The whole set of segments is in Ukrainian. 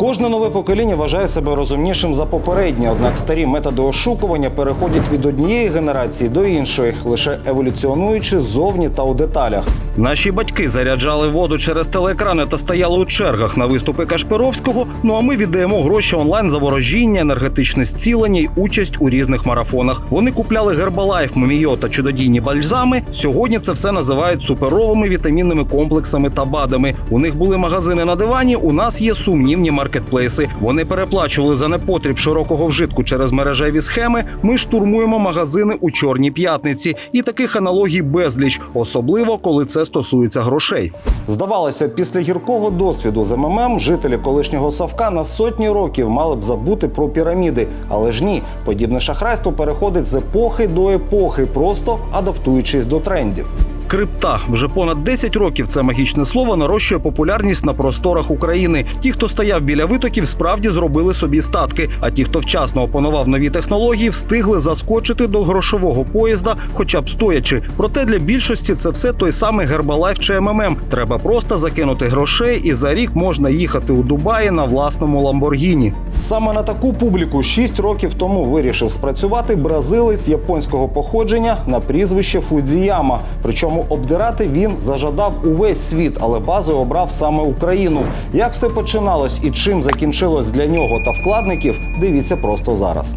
Кожне нове покоління вважає себе розумнішим за попереднє, однак старі методи ошукування переходять від однієї генерації до іншої, лише еволюціонуючи ззовні та у деталях. Наші батьки заряджали воду через телеекрани та стояли у чергах на виступи Кашпировського. Ну а ми віддаємо гроші онлайн за ворожіння, енергетичне зцілення й участь у різних марафонах. Вони купляли гербалайф, меміо та чудодійні бальзами. Сьогодні це все називають суперовими вітамінними комплексами та БАДами. У них були магазини на дивані. У нас є сумнівні маркетплейси. Вони переплачували за непотріб широкого вжитку через мережеві схеми. Ми штурмуємо магазини у чорній п'ятниці, і таких аналогій безліч, особливо коли це стосується грошей. Здавалося, після гіркого досвіду з МММ жителі колишнього Савка на сотні років мали б забути про піраміди, але ж ні, подібне шахрайство переходить з епохи до епохи, просто адаптуючись до трендів. Крипта вже понад 10 років це магічне слово нарощує популярність на просторах України. Ті, хто стояв біля витоків, справді зробили собі статки. А ті, хто вчасно опанував нові технології, встигли заскочити до грошового поїзда, хоча б стоячи. Проте для більшості це все той самий Гербалайф чи МММ. Треба просто закинути грошей, і за рік можна їхати у Дубаї на власному Ламборгіні. Саме на таку публіку 6 років тому вирішив спрацювати бразилець японського походження на прізвище Фудзіяма. Причому обдирати він зажадав увесь світ, але базою обрав саме Україну. Як все починалось і чим закінчилось для нього та вкладників, дивіться просто зараз.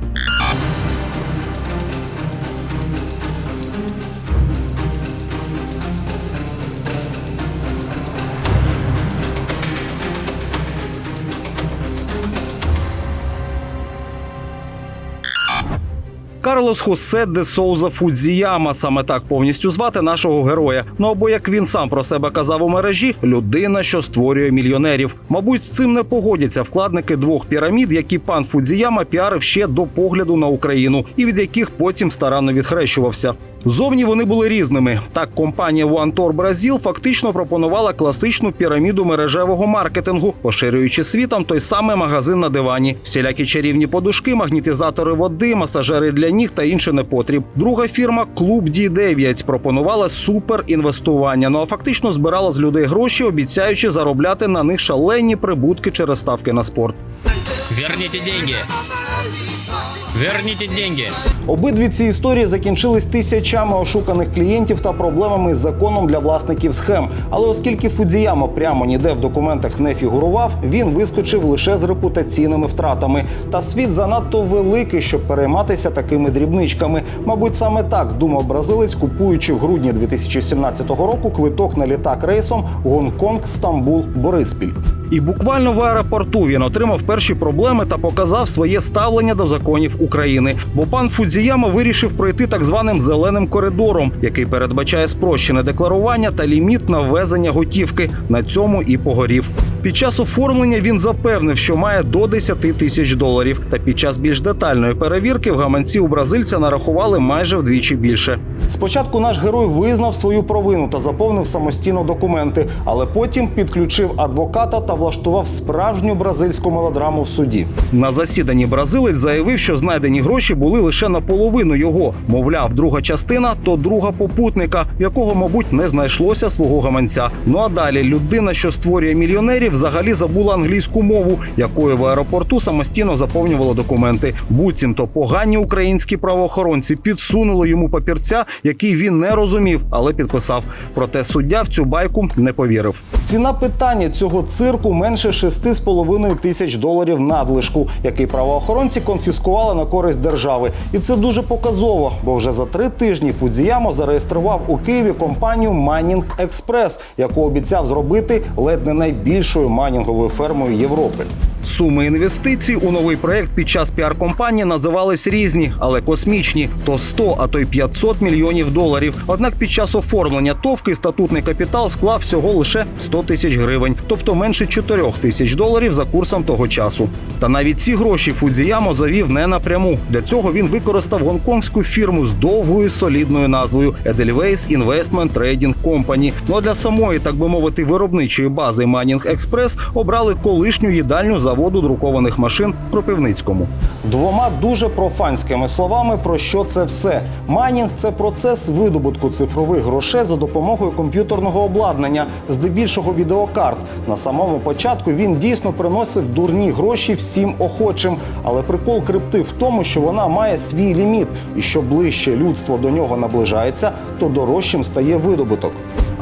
Карлос Хосе де Соуза Фудзіяма саме так повністю звати нашого героя. Ну або як він сам про себе казав у мережі, людина, що створює мільйонерів. Мабуть, з цим не погодяться вкладники двох пірамід, які пан Фудзіяма піарив ще до погляду на Україну, і від яких потім старанно відхрещувався. Зовні вони були різними. Так, компанія OneTor Brazil фактично пропонувала класичну піраміду мережевого маркетингу, поширюючи світом той самий магазин на дивані, всілякі чарівні подушки, магнітизатори води, масажери для ніг та інше непотріб. Друга фірма Клуб D9 пропонувала супер інвестування. Ну а фактично збирала з людей гроші, обіцяючи заробляти на них шалені прибутки через ставки на спорт. Верните деньги. Верните деньги. Обидві ці історії закінчились тисячами ошуканих клієнтів та проблемами з законом для власників схем. Але оскільки Фудзіяма прямо ніде в документах не фігурував, він вискочив лише з репутаційними втратами. Та світ занадто великий, щоб перейматися такими дрібничками. Мабуть, саме так думав бразилець, купуючи в грудні 2017 року квиток на літак рейсом Гонконг, Стамбул, Бориспіль. І буквально в аеропорту він отримав перші проблеми та показав своє ставлення до законів України. Бо пан Фудзіяма вирішив пройти так званим зеленим коридором, який передбачає спрощене декларування та ліміт на ввезення готівки. На цьому і погорів. Під час оформлення він запевнив, що має до 10 тисяч доларів. Та під час більш детальної перевірки в гаманці у бразильця нарахували майже вдвічі більше. Спочатку наш герой визнав свою провину та заповнив самостійно документи, але потім підключив адвоката та влаштував справжню бразильську мелодраму в суді. На засіданні бразилець заявив, що знайдені гроші були лише наполовину його. Мовляв, друга частина то друга попутника, якого, мабуть, не знайшлося свого гаманця. Ну а далі людина, що створює мільйонерів, взагалі забула англійську мову, якою в аеропорту самостійно заповнювала документи. Буцімто погані українські правоохоронці підсунули йому папірця, який він не розумів, але підписав. Проте суддя в цю байку не повірив. Ціна питання цього цирку менше 6,5 тисяч доларів надлишку, який правоохоронці конфіскували на користь держави. І це дуже показово, бо вже за три тижні Фудзіямо зареєстрував у Києві компанію Майнінг Експрес, яку обіцяв зробити ледь не найбільшою майнінговою фермою Європи. Суми інвестицій у новий проект під час піар-компанії називались різні, але космічні то 100, а то й 500 мільйонів доларів. Однак під час оформлення товки статутний капітал склав всього лише 100 тисяч гривень, тобто менше 4 тисяч доларів за курсом того часу. Та навіть ці гроші Фудзіямо завів не напряму. Для цього він використав гонконгську фірму з довгою солідною назвою Edelweiss Investment Trading Company. Ну а для самої, так би мовити, виробничої бази Mining Express обрали колишню їдальню заводу друкованих машин Кропивницькому. Двома дуже профанськими словами, про що це все. Майнінг це процес видобутку цифрових грошей за допомогою комп'ютерного обладнання, здебільшого відеокарт. На самому початку він дійсно приносив дурні гроші всім охочим. Але прикол крипти в тому, що вона має свій ліміт, і що ближче людство до нього наближається, то дорожчим стає видобуток.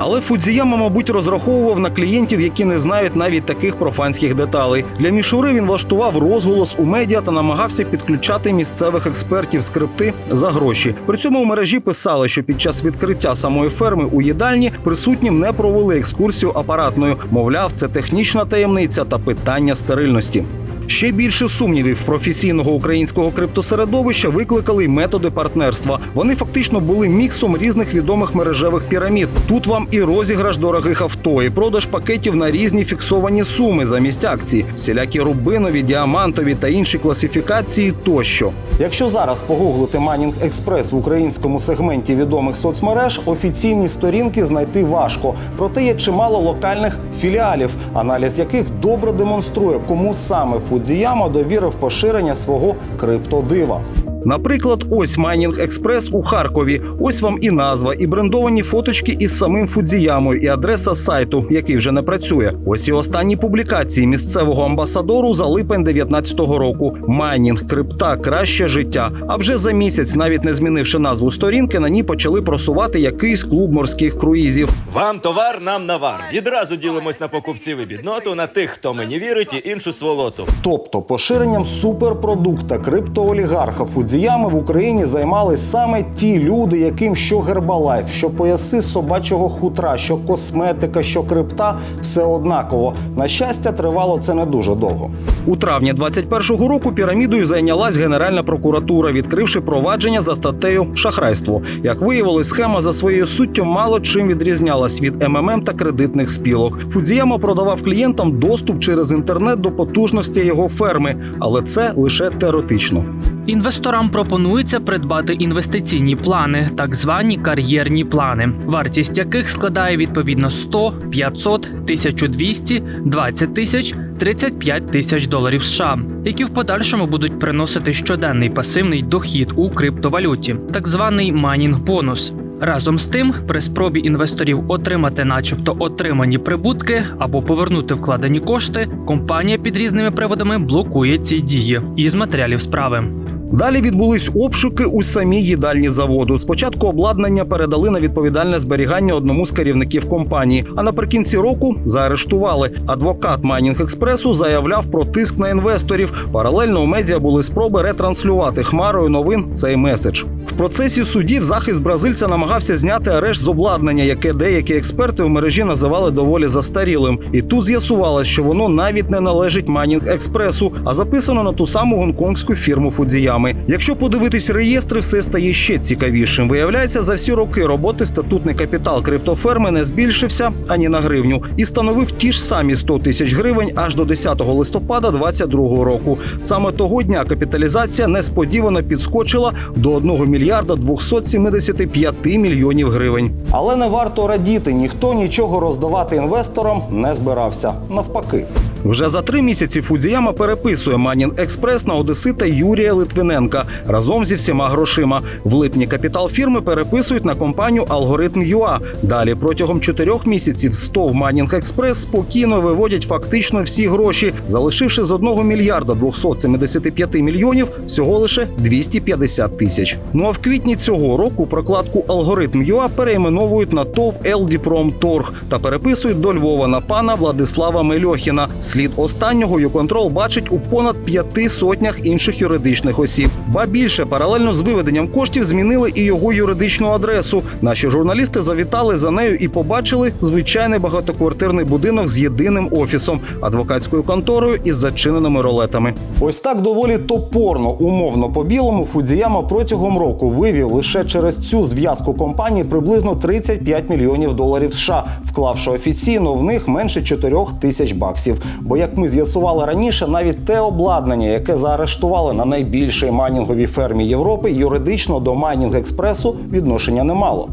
Але Фудзіяма, мабуть, розраховував на клієнтів, які не знають навіть таких профанських деталей. Для мішури він влаштував розголос у медіа та намагався підключати місцевих експертів скрипти за гроші. При цьому у мережі писали, що під час відкриття самої ферми у їдальні присутнім не провели екскурсію апаратною. Мовляв, це технічна таємниця та питання стерильності. Ще більше сумнівів професійного українського криптосередовища викликали й методи партнерства. Вони фактично були міксом різних відомих мережевих пірамід. Тут вам і розіграш дорогих авто, і продаж пакетів на різні фіксовані суми замість акцій, всілякі рубинові, діамантові та інші класифікації тощо. Якщо зараз погуглити Майнінг Експрес в українському сегменті відомих соцмереж, офіційні сторінки знайти важко. Проте є чимало локальних філіалів, аналіз яких добре демонструє, кому саме Фудзіяма довірив поширення свого криптодива. Наприклад, ось Майнінг Експрес у Харкові. Ось вам і назва, і брендовані фоточки із самим Фудзіямою, і адреса сайту, який вже не працює. Ось і останні публікації місцевого амбасадору за липень 19-го року. Майнінг, крипта, краще життя. А вже за місяць, навіть не змінивши назву сторінки, на ній почали просувати якийсь клуб морських круїзів. Вам товар, нам навар. Відразу ділимось на покупців і бідноту, на тих, хто мені вірить, і іншу сволоту. Тобто поширенням суперпродукта криптоолігарха Фудзіями в Україні займались саме ті люди, яким що гербалайф, що пояси собачого хутра, що косметика, що крипта все однаково. На щастя, тривало це не дуже довго. У травні 21-го року пірамідою зайнялась Генеральна прокуратура, відкривши провадження за статтею шахрайство. Як виявилось, схема за своєю суттю мало чим відрізнялась від МММ та кредитних спілок. Фудзіяма продавав клієнтам доступ через інтернет до потужності його ферми, але це лише теоретично. Інвесторам пропонується придбати інвестиційні плани, так звані кар'єрні плани, вартість яких складає відповідно 100, 500, 1200, 20 тисяч, 35 тисяч доларів США, які в подальшому будуть приносити щоденний пасивний дохід у криптовалюті, так званий майнінг бонус. Разом з тим, при спробі інвесторів отримати, начебто, отримані прибутки або повернути вкладені кошти, компанія під різними приводами блокує ці дії із матеріалів справи. Далі відбулись обшуки у самій їдальні заводу. Спочатку обладнання передали на відповідальне зберігання одному з керівників компанії. А наприкінці року заарештували. Адвокат Майнінг Експресу заявляв про тиск на інвесторів. Паралельно у медіа були спроби ретранслювати хмарою новин цей меседж. В процесі судів захист бразильця намагався зняти арешт з обладнання, яке деякі експерти в мережі називали доволі застарілим. І тут з'ясувалось, що воно навіть не належить Майнінг Експресу, а записано на ту саму гонконгську фірму Фудзіями. Якщо подивитись реєстри, все стає ще цікавішим. Виявляється, за всі роки роботи статутний капітал криптоферми не збільшився ані на гривню і становив ті ж самі 100 тисяч гривень аж до 10 листопада 2022 року. Саме того дня капіталізація несподівано підскочила до 1 мільярда 275 мільйонів гривень. Але не варто радіти, ніхто нічого роздавати інвесторам не збирався. Навпаки. Вже за три місяці Фудзіяма переписує Манін Експрес на одесита Юрія Литвиненка разом зі всіма грошима. В липні капітал фірми переписують на компанію Алгоритм ЮА. Далі протягом чотирьох місяців 100 в Манінг Експрес спокійно виводять фактично всі гроші, залишивши з 1 мільярда 275 мільйонів всього лише 250 тисяч. Ну а в квітні цього року прокладку Алгоритм ЮА перейменовують на ТОВ «Елдіпром Торг та переписують до Львова на пана Владислава Мельохіна. Слід останнього юконтрол бачить у понад п'яти сотнях інших юридичних осіб. Ба більше паралельно з виведенням коштів змінили і його юридичну адресу. Наші журналісти завітали за нею і побачили звичайний багатоквартирний будинок з єдиним офісом, адвокатською конторою із зачиненими ролетами. Ось так доволі топорно, умовно по білому Фудзіяма протягом року вивів лише через цю зв'язку компаній приблизно 35 мільйонів доларів США, вклавши офіційно в них менше 4 тисяч баксів. Бо як ми з'ясували раніше, навіть те обладнання, яке заарештували на найбільшій майнінговій фермі Європи, юридично до майнінг експресу відношення не мало.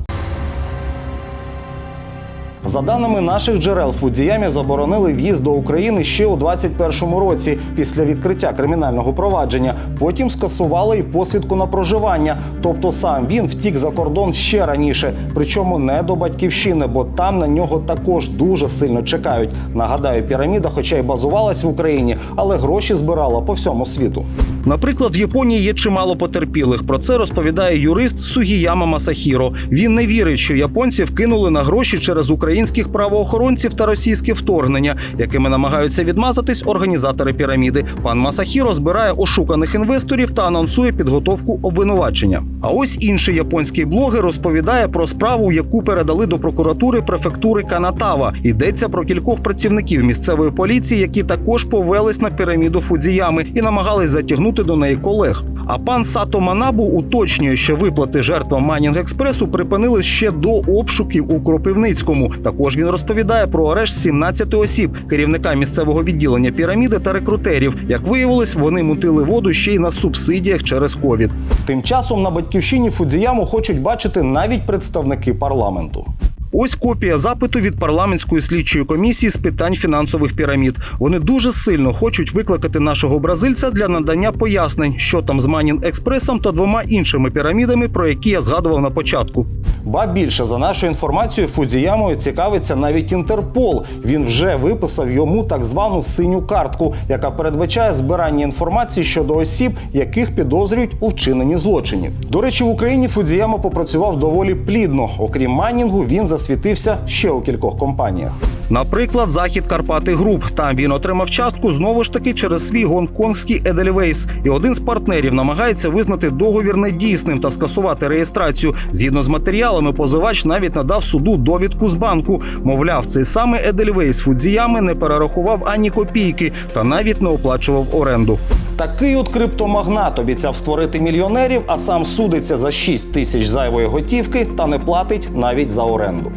За даними наших джерел, Фудзіямі заборонили в'їзд до України ще у 21-му році після відкриття кримінального провадження. Потім скасували і посвідку на проживання. Тобто сам він втік за кордон ще раніше, причому не до батьківщини, бо там на нього також дуже сильно чекають. Нагадаю, піраміда, хоча й базувалась в Україні, але гроші збирала по всьому світу. Наприклад, в Японії є чимало потерпілих. Про це розповідає юрист Сугіяма Масахіро. Він не вірить, що японці вкинули на гроші через українських правоохоронців та російське вторгнення, якими намагаються відмазатись організатори піраміди. Пан Масахіро збирає ошуканих інвесторів та анонсує підготовку обвинувачення. А ось інший японський блогер розповідає про справу, яку передали до прокуратури префектури Канатава. Йдеться про кількох працівників місцевої поліції, які також повелись на піраміду Фудзіями і намагались затягнути до неї колег. А пан Сато Манабу уточнює, що виплати жертвам Манінг Експресу припинили ще до обшуків у Кропивницькому. Також він розповідає про арешт 17 осіб, керівника місцевого відділення піраміди та рекрутерів. Як виявилось, вони мутили воду ще й на субсидіях через ковід. Тим часом на батьківщині Фудзіяму хочуть бачити навіть представники парламенту. Ось копія запиту від парламентської слідчої комісії з питань фінансових пірамід. Вони дуже сильно хочуть викликати нашого бразильця для надання пояснень, що там з Манін Експресом та двома іншими пірамідами, про які я згадував на початку. Ба більше за нашою інформацією, Фудзіямою цікавиться навіть Інтерпол. Він вже виписав йому так звану синю картку, яка передбачає збирання інформації щодо осіб, яких підозрюють у вчиненні злочинів. До речі, в Україні Фудзіяма попрацював доволі плідно. Окрім майнінгу, він засвітився ще у кількох компаніях. Наприклад, захід Карпати Груп. Там він отримав частку знову ж таки через свій гонконгський Edelweiss. І один з партнерів намагається визнати договір недійсним та скасувати реєстрацію. Згідно з матеріалами, позивач навіть надав суду довідку з банку. Мовляв, цей самий Edelweiss Фудзіями не перерахував ані копійки та навіть не оплачував оренду. Такий от криптомагнат обіцяв створити мільйонерів, а сам судиться за 6 тисяч зайвої готівки та не платить навіть за оренду.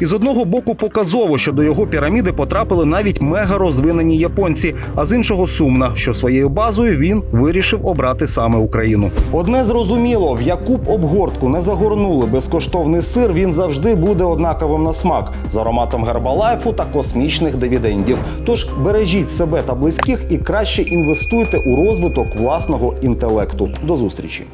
І з одного боку показово, що до його піраміди потрапили навіть мега розвинені японці, а з іншого сумно, що своєю базою він вирішив обрати саме Україну. Одне зрозуміло, в яку б обгортку не загорнули безкоштовний сир, він завжди буде однаковим на смак з ароматом гербалайфу та космічних дивідендів. Тож бережіть себе та близьких і краще інвестуйте у розвиток власного інтелекту. До зустрічі.